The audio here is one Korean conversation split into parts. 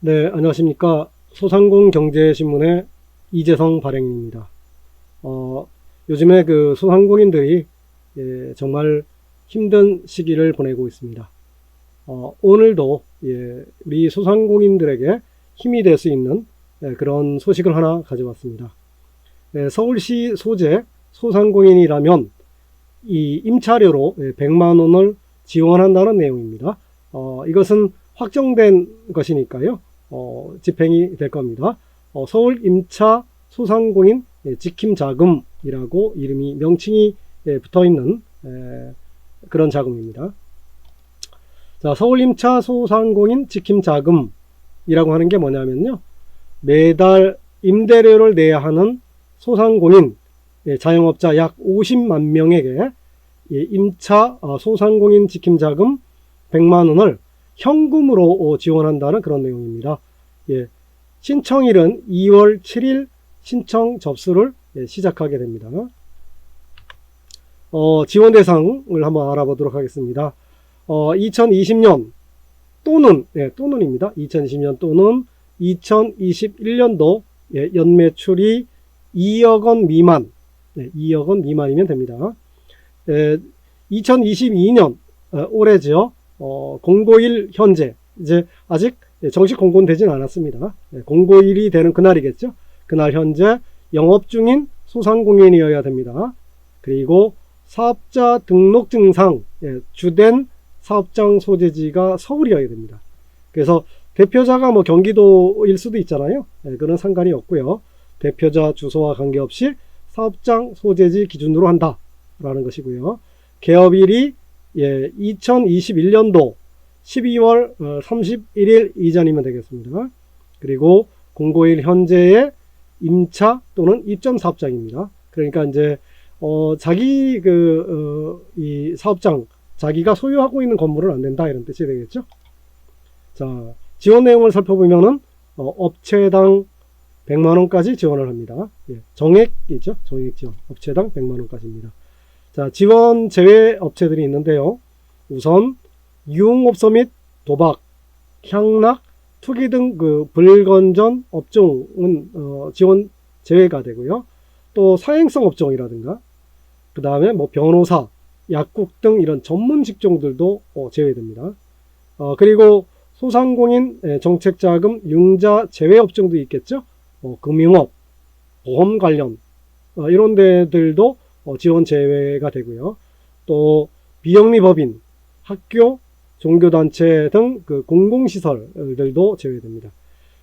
네, 안녕하십니까. 소상공 경제신문의 이재성 발행입니다. 어, 요즘에 그 소상공인들이 예, 정말 힘든 시기를 보내고 있습니다. 어, 오늘도 예, 우리 소상공인들에게 힘이 될 수 있는 예, 그런 소식을 하나 가져왔습니다. 예, 서울시 소재 소상공인이라면 이 임차료로 예, 100만 원을 지원한다는 내용입니다. 어, 이것은 확정된 것이니까요. 어, 집행이 될 겁니다. 어, 서울 임차 소상공인 예, 지킴 자금이라고 이름이 명칭이 예, 붙어 있는 예, 그런 자금입니다. 자, 서울 임차 소상공인 지킴 자금이라고 하는 게 뭐냐면요. 매달 임대료를 내야 하는 소상공인 예, 자영업자 약 50만 명에게 예, 임차 어, 소상공인 지킴 자금 100만 원을 현금으로 어, 지원한다는 그런 내용입니다. 예, 신청일은 2월 7일 신청 접수를 예, 시작하게 됩니다. 어, 지원 대상을 한번 알아보도록 하겠습니다. 어, 2020년 또는 예, 또는입니다. 2020년 또는 2021년도 예, 연매출이 2억 원 미만, 네, 2억 원 미만이면 됩니다. 예, 2022년 어, 올해죠. 어, 공고일 현재 이제 아직 정식 공고는 되진 않았습니다. 예, 공고일이 되는 그날이겠죠. 그날 현재 영업 중인 소상공인이어야 됩니다. 그리고 사업자 등록 증상 예, 주된 사업장 소재지가 서울이어야 됩니다. 그래서 대표자가 뭐 경기도일 수도 있잖아요. 예, 그런 상관이 없고요. 대표자 주소와 관계없이 사업장 소재지 기준으로 한다라는 것이고요. 개업일이 예, 2021년도 12월 31일 이전이면 되겠습니다. 그리고 공고일 현재의 임차 또는 입점 사업장입니다. 그러니까 이제 어, 자기 그, 어, 이 사업장, 자기가 소유하고 있는 건물은 안 된다, 이런 뜻이 되겠죠. 자, 지원 내용을 살펴보면은, 어, 업체당 100만원까지 지원을 합니다. 예, 정액이죠. 정액 지원. 업체당 100만원까지입니다. 자, 지원 제외 업체들이 있는데요. 우선, 유흥업소 및 도박, 향락, 투기 등 그 불건전 업종은, 어, 지원 제외가 되고요. 또 사행성 업종이라든가 그 다음에 뭐 변호사, 약국 등 이런 전문 직종들도 어, 제외됩니다. 어, 그리고 소상공인 예, 정책자금 융자 제외 업종도 있겠죠. 어, 금융업, 보험 관련 어, 이런 데들도 어, 지원 제외가 되고요. 또 비영리 법인, 학교, 종교단체 등 그 공공시설들도 제외됩니다.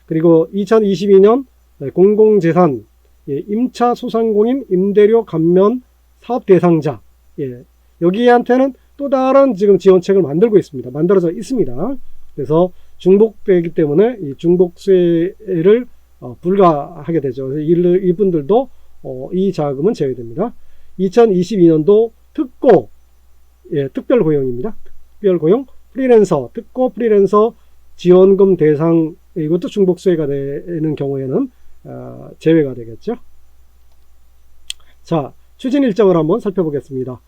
그리고 2022년 공공재산 예, 임차 소상공인 임대료 감면 사업 대상자 예, 여기한테는 또 다른 지금 지원책을 만들고 있습니다. 만들어져 있습니다. 그래서 중복되기 때문에 이 중복세를 어, 불가하게 되죠. 그래서 이- 이분들도 어, 이 자금은 제외됩니다. 2022년도 특고 예, 특별 고용입니다. 특별 고용 프리랜서 특고 프리랜서 지원금 대상 이것도 중복 수혜가 되는 경우에는 어, 제외가 되겠죠. 자, 추진 일정을 한번 살펴보겠습니다.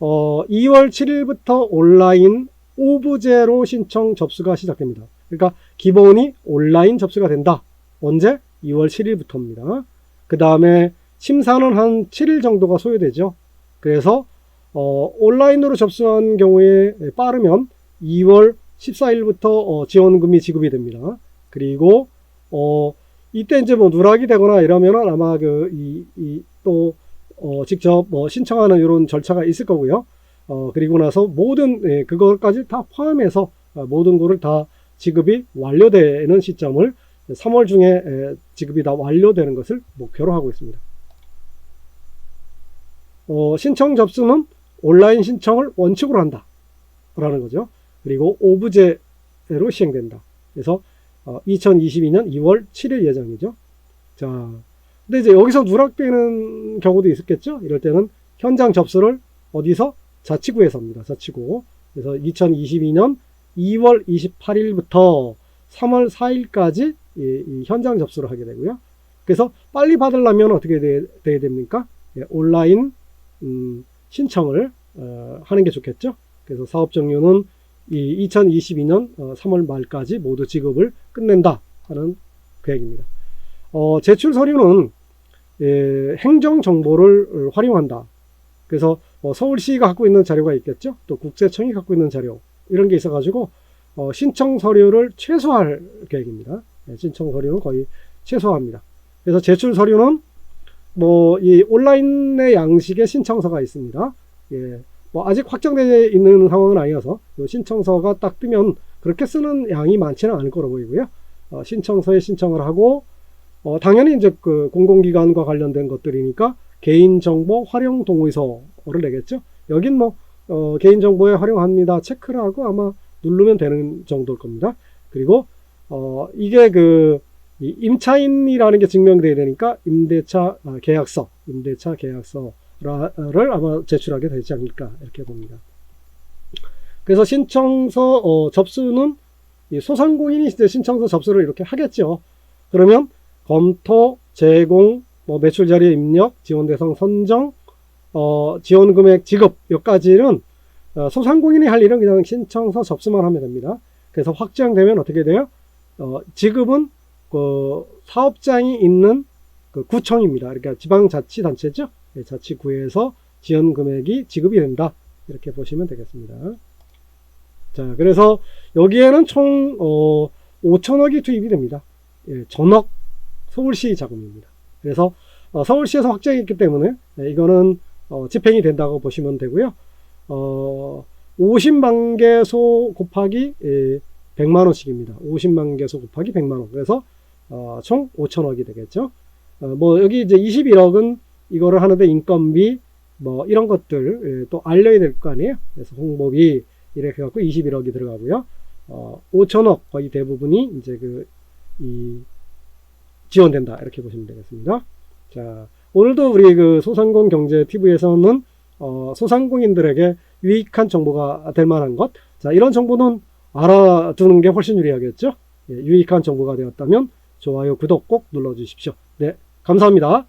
어, 2월 7일부터 온라인 오브제로 신청 접수가 시작됩니다. 그러니까 기본이 온라인 접수가 된다. 언제? 2월 7일부터입니다. 그 다음에 심사는 한 7일 정도가 소요되죠. 그래서 어, 온라인으로 접수한 경우에 빠르면 2월 14일부터 어, 지원금이 지급이 됩니다. 그리고 어, 이때 이제 뭐 누락이 되거나 이러면은 아마 그이이또 어, 직접 뭐 신청하는 이런 절차가 있을 거고요. 어, 그리고 나서 모든 예, 그것까지 다 포함해서 어, 모든 거를 다 지급이 완료되는 시점을 3월 중에 에, 지급이 다 완료되는 것을 목표로 하고 있습니다. 어, 신청 접수는 온라인 신청을 원칙으로 한다 라는 거죠. 그리고 오브제로 시행된다. 그래서 어, 2022년 2월 7일 예정이죠. 자, 근데 이제 여기서 누락되는 경우도 있었겠죠. 이럴 때는 현장 접수를 어디서 자치구에서 합니다. 자치구. 그래서 2022년 2월 28일부터 3월 4일까지 이, 이 현장 접수를 하게 되고요. 그래서 빨리 받으려면 어떻게 돼, 돼야 됩니까? 예, 온라인 음, 신청을 어, 하는 게 좋겠죠. 그래서 사업 종료는 이 2022년 어, 3월 말까지 모두 지급을 끝낸다. 하는 계획입니다. 어, 제출 서류는 예, 행정 정보를 활용한다. 그래서 어, 서울시가 갖고 있는 자료가 있겠죠. 또 국세청이 갖고 있는 자료 이런 게 있어가지고 어, 신청 서류를 최소화할 계획입니다. 예, 신청 서류는 거의 최소화합니다. 그래서 제출 서류는 뭐 이 온라인의 양식의 신청서가 있습니다. 예, 뭐 아직 확정되어 있는 상황은 아니어서 요 신청서가 딱 뜨면 그렇게 쓰는 양이 많지는 않을 거로 보이고요. 어, 신청서에 신청을 하고 어, 당연히 이제 그 공공기관과 관련된 것들이니까 개인정보 활용 동의서를 내겠죠. 여긴 뭐 어, 개인정보에 활용합니다. 체크를 하고 아마 누르면 되는 정도일 겁니다. 그리고 어, 이게 그이 임차인이라는 게 증명돼야 되니까 임대차 아, 계약서, 임대차 계약서를 아마 제출하게 되지 않을까 이렇게 봅니다. 그래서 신청서 어, 접수는 이 소상공인이 신청서 접수를 이렇게 하겠죠. 그러면 검토, 제공, 뭐 매출 자료 입력, 지원 대상 선정, 어, 지원 금액 지급 여기까지는 어, 소상공인이 할 일은 그냥 신청서 접수만 하면 됩니다. 그래서 확정되면 어떻게 돼요? 어, 지급은 그 사업장이 있는 그 구청입니다. 그러니까 지방자치단체죠. 네, 자치구에서 지원 금액이 지급이 된다. 이렇게 보시면 되겠습니다. 자, 그래서 여기에는 총 어, 5천억이 투입이 됩니다. 예, 전억 서울시 자금입니다. 그래서 어, 서울시에서 확정했기 때문에 네, 이거는 어, 집행이 된다고 보시면 되고요. 어, 50만 개소 곱하기 예, 100만 원씩입니다. 50만 개소 곱하기 100만 원. 그래서 어, 총 5천억이 되겠죠. 어, 뭐 여기 이제 21억은 이거를 하는데 인건비 뭐 이런 것들 예, 또 알려야 될 거 아니에요. 그래서 홍보비 이렇게 갖고 21억이 들어가고요. 어, 5천억 거의 대부분이 이제 그 이 지원된다 이렇게 보시면 되겠습니다. 자 오늘도 우리 그 소상공 경제 TV에서는 어, 소상공인들에게 유익한 정보가 될 만한 것, 자 이런 정보는 알아두는 게 훨씬 유리하겠죠. 예, 유익한 정보가 되었다면 좋아요, 구독 꼭 눌러주십시오. 네, 감사합니다.